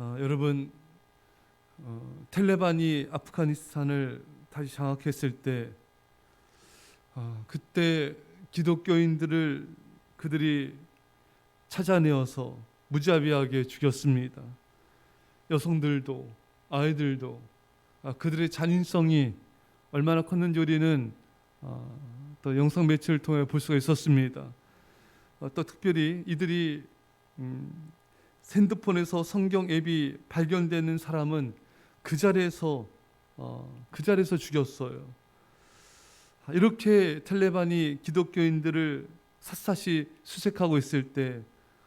어, 여러분 어, 텔레반이 아프가니스탄을 다시 장악했을 때 어, 그때 기독교인들을 그들이 찾아내어서 무자비하게 죽였습니다. 여성들도 아이들도 아, 그들의 잔인성이 얼마나 컸는지 우리는 어, 또 영상 매체를 통해 볼 수가 있었습니다. 어, 또 특별히 이들이 음, 핸드폰에서 성경 앱이 발견되는 사람은 그 자리에서 어, 그 자리에서 죽였어요. 이렇게 텔레반이 기독교인들을 샅샅이 수색하고 있을 때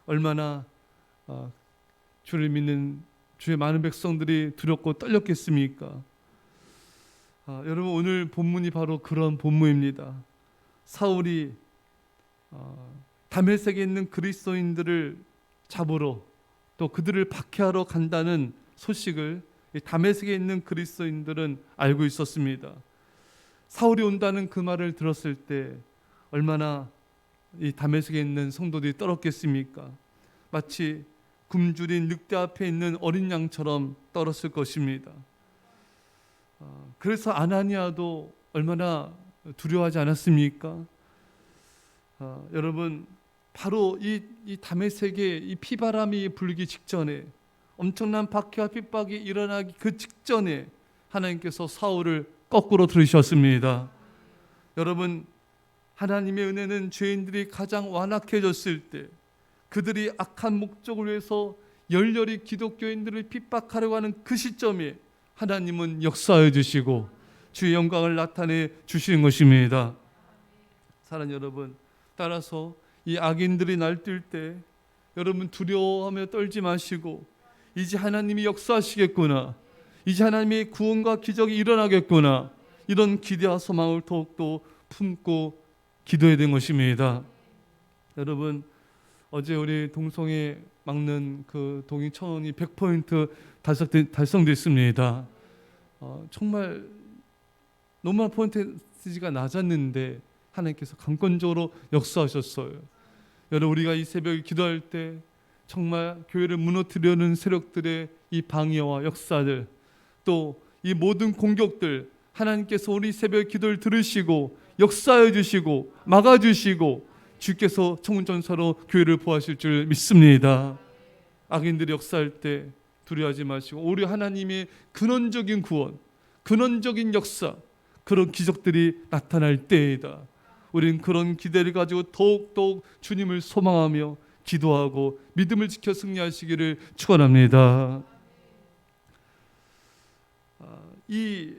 얼마나 어, 주를 믿는 주의 많은 백성들이 두렵고 떨렸겠습니까? 아, 여러분 오늘 본문이 바로 그런 본문입니다. 사울이 어, 다메섹에 있는 그리스도인들을 잡으러 또 그들을 박해하러 간다는 소식을 이 다메섹에 있는 그리스도인들은 알고 있었습니다. 사울이 온다는 그 말을 들었을 때 얼마나 이 다메섹에 있는 성도들이 떨었겠습니까? 마치 굶주린 늑대 앞에 있는 어린 양처럼 떨었을 것입니다. 어, 그래서 아나니아도 얼마나 두려워하지 않았습니까? 어, 여러분 바로 이, 이 다메섹에 이 피바람이 불기 직전에 엄청난 박해와 핍박이 일어나기 그 직전에 하나님께서 사울을 거꾸로 들으셨습니다. 여러분 하나님의 은혜는 죄인들이 가장 완악해졌을 때 그들이 악한 목적을 위해서 열렬히 기독교인들을 핍박하려고 하는 그 시점에 하나님은 역사해 주시고 주의 영광을 나타내 주시는 것입니다. 사랑 여러분, 따라서 이 악인들이 날뛸 때 여러분 두려워하며 떨지 마시고 이제 하나님이 역사하시겠구나. 이제 하나님의 구원과 기적이 일어나겠구나. 이런 기대와 소망을 더욱더 품고 기도해야 되는 것입니다. 여러분 어제 우리 동성애 막는 그 동의 천원이 100% 달성됐습니다. 어, 정말 너무나 퍼센티지가 낮았는데 하나님께서 강권적으로 역사하셨어요. 여러분 우리가 이 새벽에 기도할 때 정말 교회를 무너뜨려는 세력들의 이 방해와 역사들 또 이 모든 공격들 하나님께서 우리 새벽 기도를 들으시고 역사해 주시고 막아 주시고 주께서 청운전사로 교회를 보하실 줄 믿습니다. 악인들이 역사할 때 두려워하지 마시고 오히려 하나님의 근원적인 구원, 근원적인 역사, 그런 기적들이 나타날 때이다. 우리는 그런 기대를 가지고 더욱더욱 주님을 소망하며 기도하고 믿음을 지켜 승리하시기를 축원합니다. 아, 이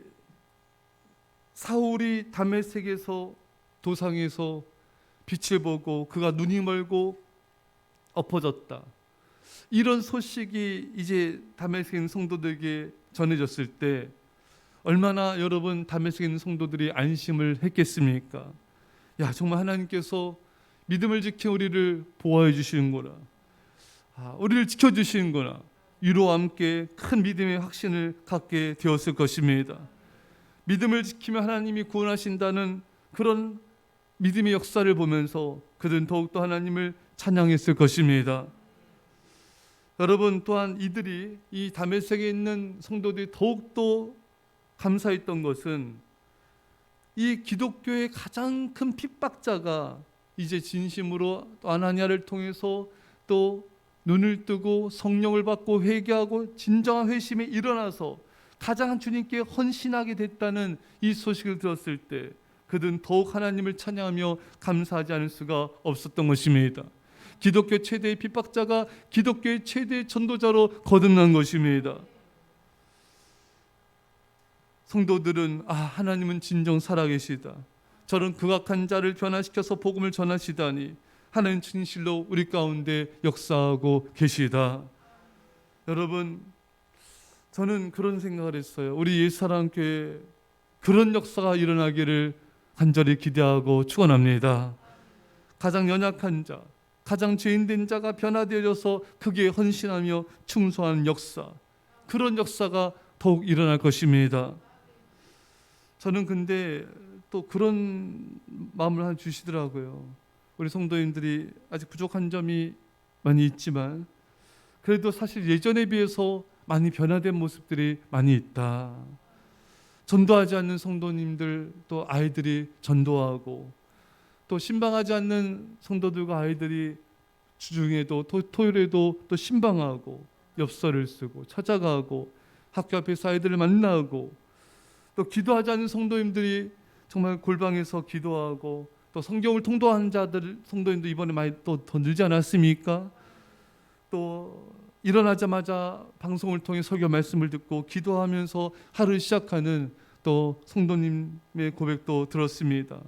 사울이 다메섹에서 도상에서 빛을 보고 그가 눈이 멀고 엎어졌다. 이런 소식이 이제 다메섹에 있는 성도들에게 전해졌을 때 얼마나 여러분 다메섹에 있는 성도들이 안심을 했겠습니까? 야 정말 하나님께서 믿음을 지켜 우리를 보호해 주시는구나. 아, 우리를 지켜 주시는구나. 위로와 함께 큰 믿음의 확신을 갖게 되었을 것입니다. 믿음을 지키며 하나님이 구원하신다는 그런 믿음의 역사를 보면서 그들은 더욱더 하나님을 찬양했을 것입니다. 여러분 또한 이들이 이 다메섹에 있는 성도들이 더욱더 감사했던 것은 이 기독교의 가장 큰 핍박자가 이제 진심으로 또 아나니아를 통해서 또 눈을 뜨고 성령을 받고 회개하고 진정한 회심이 일어나서 가장 주님께 헌신하게 됐다는 이 소식을 들었을 때 그들은 더욱 하나님을 찬양하며 감사하지 않을 수가 없었던 것입니다. 기독교 최대의 핍박자가 기독교의 최대의 전도자로 거듭난 것입니다. 성도들은 아 하나님은 진정 살아계시다. 저런 극악한 자를 변화시켜서 복음을 전하시다니 하나님 진실로 우리 가운데 역사하고 계시다. 여러분 저는 그런 생각을 했어요. 우리 예사랑교회 그런 역사가 일어나기를 간절히 기대하고 축원합니다. 가장 연약한 자, 가장 죄인된 자가 변화되어져서 크게 헌신하며 충성하는 역사, 그런 역사가 더욱 일어날 것입니다. 저는 근데 또 그런 마음을 한 주시더라고요. 우리 성도님들이 아직 부족한 점이 많이 있지만 그래도 사실 예전에 비해서 많이 변화된 모습들이 많이 있다. 전도하지 않는 성도님들 또 아이들이 전도하고 또 신방하지 않는 성도들과 아이들이 주중에도 토, 토요일에도 또 신방하고 엽서를 쓰고 찾아가고 학교 앞에서 아이들을 만나고 또 기도하지 않는 성도님들이 정말 골방에서 기도하고 또 성경을 통도한 자들 성도님도 이번에 많이 또 더 늘지 않았습니까? 또 일어나자마자 방송을 통해 설교 말씀을 듣고 기도하면서 하루 시작하는 또 성도님의 고백도 들었습니다.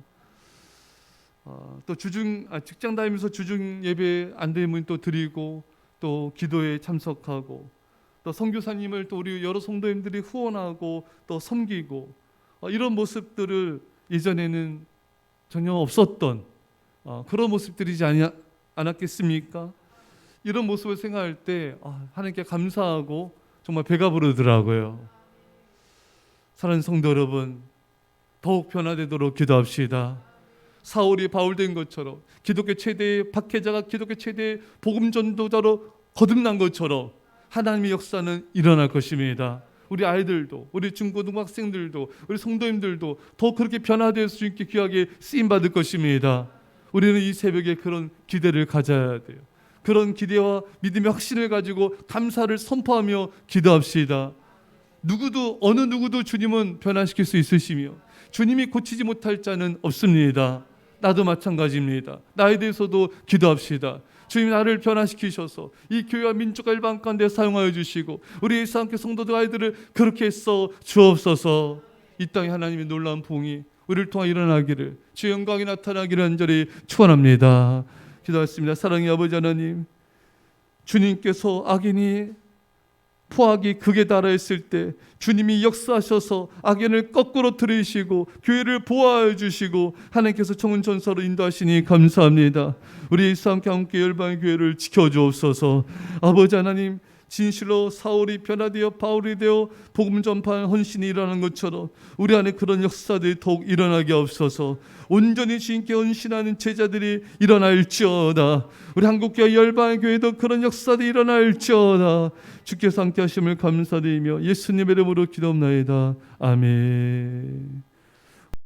어, 또 주중 아, 직장 다니면서 주중 예배 안대문 또 드리고 또 기도에 참석하고 또 선교사님을 또 우리 여러 성도님들이 후원하고 또 섬기고 어, 이런 모습들을 예전에는 전혀 없었던 어, 그런 모습들이지 않았겠습니까? 이런 모습을 생각할 때 아, 하나님께 감사하고 정말 배가 부르더라고요. 사랑하는 성도 여러분, 더욱 변화되도록 기도합시다. 사울이 바울된 것처럼 기독교 최대의 박해자가 기독교 최대의 복음 전도자로 거듭난 것처럼 하나님의 역사는 일어날 것입니다. 우리 아이들도 우리 중고등학생들도 우리 성도님들도 더 그렇게 변화될 수 있게 귀하게 쓰임 받을 것입니다. 우리는 이 새벽에 그런 기대를 가져야 돼요. 그런 기대와 믿음의 확신을 가지고 감사를 선포하며 기도합시다. 누구도 어느 누구도 주님은 변화시킬 수 있으시며 주님이 고치지 못할 자는 없습니다. 나도 마찬가지입니다. 나에 대해서도 기도합시다. 주님 나를 변화시키셔서 이 교회와 민족과 일반 가운데 사용하여 주시고 우리 일상교 성도들 아이들을 그렇게 써 주옵소서. 이 땅에 하나님의 놀라운 봉이 우리를 통하 일어나기를 주 영광이 나타나기를 간절히 축원합니다. 기도하겠습니다. 사랑의 아버지 하나님, 주님께서 악인이 포악이 극에 달하였을 때 주님이 역사하셔서 악인을 거꾸로 들이시고 교회를 보호하여 주시고 하나님께서 청운 전사로 인도하시니 감사합니다. 우리 함께 함께 열방의 교회를 지켜주옵소서. 아버지 하나님 진실로 사울이 변화되어 바울이 되어 복음 전파하는 헌신이 일어나는 것처럼 우리 안에 그런 역사들이 더욱 일어나게 없어서. 온전히 주님께 헌신하는 제자들이 일어날지어다. 우리 한국교회 열방의 교회도 그런 역사들이 일어날지어다. 주께서 함께 하심을 감사드리며 예수님의 이름으로 기도합나이다. 아멘